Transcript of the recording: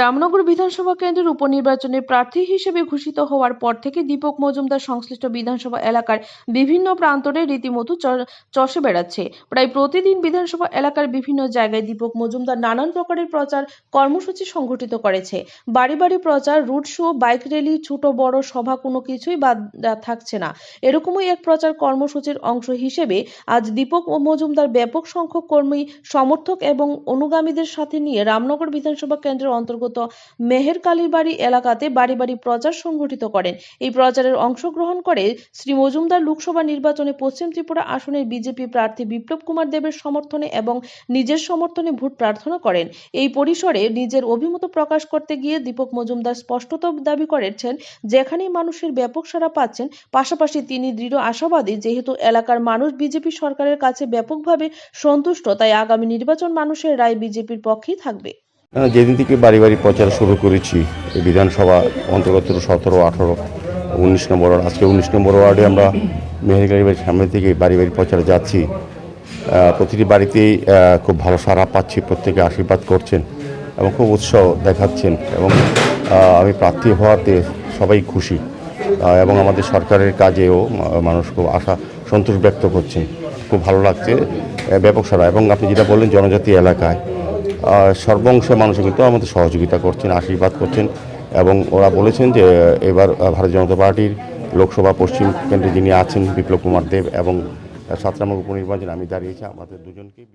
রামনগর বিধানসভা কেন্দ্রের উপনির্বাচনে প্রার্থী হিসেবে ঘোষিত হওয়ার পর থেকে দীপক মজুমদার সংশ্লিষ্ট বিধানসভা এলাকার বিভিন্ন প্রান্তরে রীতিমতো চষে বেড়াচ্ছে। প্রায় প্রতিদিন বিধানসভা এলাকার বিভিন্ন জায়গায় দীপক মজুমদার নানান প্রকারের প্রচার কর্মসূচি সংগঠিত করেছে। বাড়ি বাড়ি প্রচার, রুট শো, বাইক র্যালি, ছোট বড় সভা কোনো কিছুই বাদ থাকছে না। এরকমই এক প্রচার কর্মসূচির অংশ হিসেবে আজ দীপক ও মজুমদার ব্যাপক সংখ্যক কর্মী, সমর্থক এবং অনুগামীদের সাথে নিয়ে রামনগর বিধানসভা কেন্দ্রের অন্তর্গত মেহের কালীবাড়ি এলাকাতে বাড়ি বাড়ি প্রচার সংগঠিত করেন। এই প্রচারের অংশগ্রহণ করে শ্রী মজুমদার লোকসভা নির্বাচনে পশ্চিম ত্রিপুরা আসনের বিজেপি প্রার্থী বিপ্লব কুমার দেবের সমর্থনে এবং নিজের সমর্থনে ভোট প্রার্থনা করেন। এই পরিসরে নিজের অভিমত প্রকাশ করতে গিয়ে দীপক মজুমদার স্পষ্টত দাবি করেছেন, যেখানেই মানুষের ব্যাপক সাড়া পাচ্ছেন, পাশাপাশি তিনি দৃঢ় আশাবাদী যেহেতু এলাকার মানুষ বিজেপি সরকারের কাছে ব্যাপকভাবে সন্তুষ্ট, তাই আগামী নির্বাচন মানুষের রায় বিজেপির পক্ষেই থাকবে। যেদিন থেকে বাড়ি বাড়ি প্রচার শুরু করেছি বিধানসভা অন্তর্গত সতেরো, আঠারো, উনিশ নম্বর ওয়ার্ড, আজকে উনিশ নম্বর ওয়ার্ডে আমরা মেহেরগাড়ি বাড়ির সামনে থেকে বাড়ি বাড়ি প্রচারে যাচ্ছি। প্রতিটি বাড়িতেই খুব ভালো সাড়া পাচ্ছি, প্রত্যেকে আশীর্বাদ করছেন এবং খুব উৎসাহ দেখাচ্ছেন এবং আমি প্রার্থী হওয়াতে সবাই খুশি। এবং আমাদের সরকারের কাজেও মানুষ খুব আশা, সন্তোষ ব্যক্ত করছেন। খুব ভালো লাগছে ব্যাপক সাড়া। এবং আপনি যেটা বললেন, জনজাতি এলাকায় সর্বংশে মানুষ কিন্তু আমাদের সহযোগিতা করছেন, আশীর্বাদ করছেন এবং ওরা বলেছেন যে এবার ভারতীয় জনতা পার্টির লোকসভা, পশ্চিম কেন্দ্রে যিনি আছেন বিপ্লব কুমার দেব এবং সাতরামুখ উপনির্বাচনে আমি দাঁড়িয়েছি, আমাদের দুজনকেই